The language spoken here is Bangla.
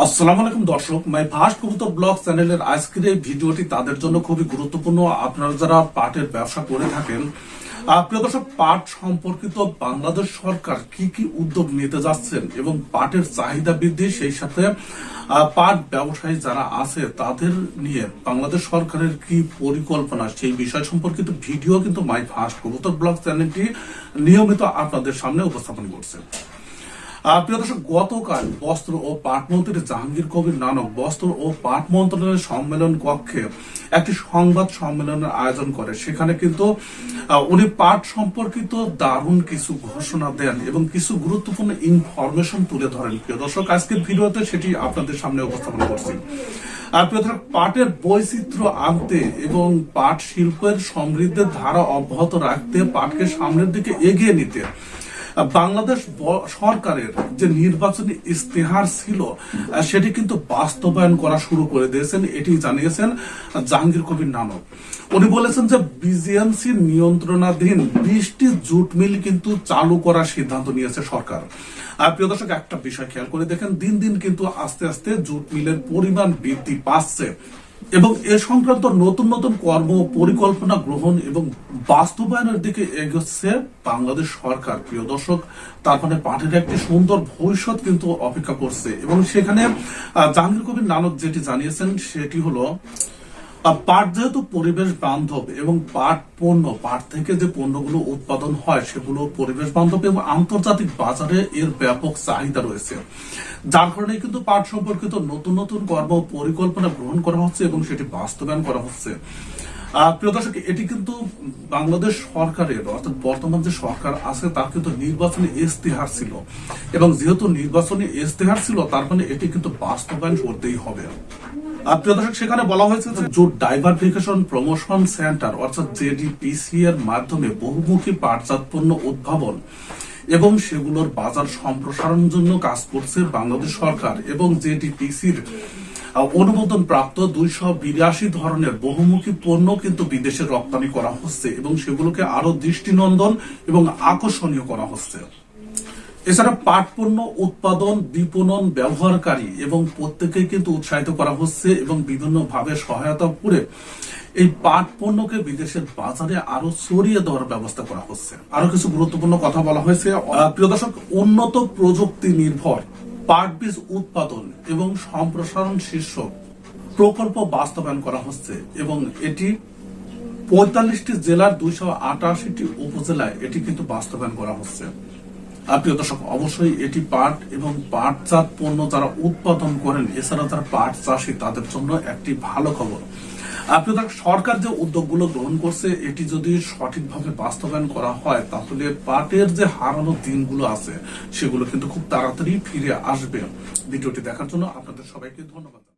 আসসালামু আলাইকুম দর্শক, মাই ফার্স্ট কবুতর ব্লগ চ্যানেলের আজকের এই ভিডিওটি তাদের জন্য খুবই গুরুত্বপূর্ণ। আপনারা যারা পাটের ব্যবসা করে থাকেন প্রিয় দর্শক, পাট সম্পর্কিত বাংলাদেশ সরকার কি কি উদ্যোগ নিতে যাচ্ছেন এবং পাটের চাহিদা বৃদ্ধি, সেই সাথে পাট ব্যবসায়ী যারা আছে তাদের নিয়ে বাংলাদেশ সরকারের কি পরিকল্পনা, সেই বিষয় সম্পর্কিত ভিডিও কিন্তু মাই ফার্স্ট কবুতর ব্লগ চ্যানেলটি নিয়মিত আপনাদের সামনে উপস্থাপন করছে। প্রিয় দর্শক গতকাল বস্ত্র ও পাট মন্ত্রী জাহাঙ্গীর কবির নানক বস্ত্র ও পাট মন্ত্রণালয়ের সম্মেলন কক্ষে একটি সংবাদ সম্মেলনের আয়োজন করে। সেখানে কিন্তু উনি পাট সম্পর্কিত দারুণ কিছু ঘোষণা দেন এবং কিছু গুরুত্বপূর্ণ ইনফরমেশন তুলে ধরেন। প্রিয় দর্শক আজকের ভিডিওতে সেটি আপনাদের সামনে উপস্থাপন করছি। আর দর্শক, পাটের বৈচিত্র্য আনতে এবং পাট শিল্পের সমৃদ্ধের ধারা অব্যাহত রাখতে পাটকে সামনের দিকে এগিয়ে নিতে বাংলাদেশ সরকারের যে নির্বাচনী ইস্তেহার ছিল সেটি কিন্তু বাস্তবায়ন করা শুরু করে দিয়েছেন, এটি জানিয়েছেন জাহাঙ্গীর কবির নানক। উনি বলেছেন যে বিজিএমসি নিয়ন্ত্রণাধীন বিশটি জুট মিল কিন্তু চালু করার সিদ্ধান্ত নিয়েছে সরকার। আর প্রিয় দর্শক, একটা বিষয় খেয়াল করে দেখেন, দিন দিন কিন্তু আস্তে আস্তে জুট মিলের পরিমাণ বৃদ্ধি পাচ্ছে। এবং এ সংক্রান্ত নতুন নতুন কর্ম পরিকল্পনা গ্রহণ এবং বাস্তবায়নের দিকে এগোচ্ছে বাংলাদেশ সরকার। প্রিয় দর্শক, তার মানে পাঠের একটি সুন্দর ভবিষ্যৎ কিন্তু অপেক্ষা করছে। এবং সেখানে জাহাঙ্গীর কবির নানক যেটি জানিয়েছেন, সেটি হলো পাট যেহেতু পরিবেশ বান্ধব এবং পাট পণ্য, পাট থেকে যে পণ্যগুলো উৎপাদন হয় সেগুলো পরিবেশ বান্ধব এবং আন্তর্জাতিক বাজারে এর ব্যাপক চাহিদা রয়েছে। যার কারণে কিন্তু পাট সম্পর্কিত নতুন নতুন কর্ম পরিকল্পনা গ্রহণ করা হচ্ছে এবং সেটি বাস্তবায়ন করা হচ্ছে। প্রিয় দর্শক, এটি কিন্তু বাংলাদেশ সরকারের, অর্থাৎ বর্তমান যে সরকার আছে তার কিন্তু নির্বাচনী ইস্তেহার ছিল। এবং যেহেতু নির্বাচনী ইস্তেহার ছিল, তার মানে এটি কিন্তু বাস্তবায়ন করতেই হবে। প্রিয় দর্শক, সেখানে বলা হয়েছে যে জোট ডাইভারফিকেশন প্রমোশন সেন্টার, অর্থাৎ জেডিপিসি এর মাধ্যমে বহুমুখী পাটজাত পণ্য উদ্ভাবন এবং সেগুলোর বাজার সম্প্রসারণের জন্য কাজ করছে বাংলাদেশ সরকার এবং জেডিপিসির অনুমোদন প্রাপ্ত দুইশো বিরাশি ধরনের বহুমুখী পণ্য কিন্তু বিদেশে রপ্তানি করা হচ্ছে এবং সেগুলোকে আরও দৃষ্টিনন্দন এবং আকর্ষণীয় করা হচ্ছে। এছাড়া পাট পণ্য উৎপাদন, বিপণন, ব্যবহারকারী এবং প্রত্যেকেই কিন্তু উৎসাহিত করা হচ্ছে এবং বিভিন্ন ভাবে সহায়তা করে এই পাট পণ্যকে বিদেশের বাজারে আরও ছড়িয়ে দেওয়ার ব্যবস্থা করা হচ্ছে। আরও কিছু গুরুত্বপূর্ণ কথা বলা হয়েছে। প্রিয় দর্শক, উন্নত প্রযুক্তি নির্ভর পাট বীজ উৎপাদন এবং সম্প্রসারণ শীর্ষক প্রকল্প বাস্তবায়ন করা হচ্ছে এবং এটি পঁয়তাল্লিশটি জেলার দুইশো আটাশিটি উপজেলায় এটি কিন্তু বাস্তবায়ন করা হচ্ছে। প্রিয় দর্শক অবশ্যই এটি পাট এবং পাটজাত পণ্য যারা উৎপাদন করেন, এছাড়া যারা পাট চাষী, তাদের জন্য একটি ভালো খবর। আপনি দর্শক সরকার যে উদ্যোগগুলো গ্রহণ করছে, এটি যদি সঠিকভাবে বাস্তবায়ন করা হয়, তাহলে পাটের যে হারানো দিনগুলো আছে, সেগুলো কিন্তু খুব তাড়াতাড়ি ফিরে আসবে। ভিডিওটি দেখার জন্য আপনাদের সবাইকে ধন্যবাদ।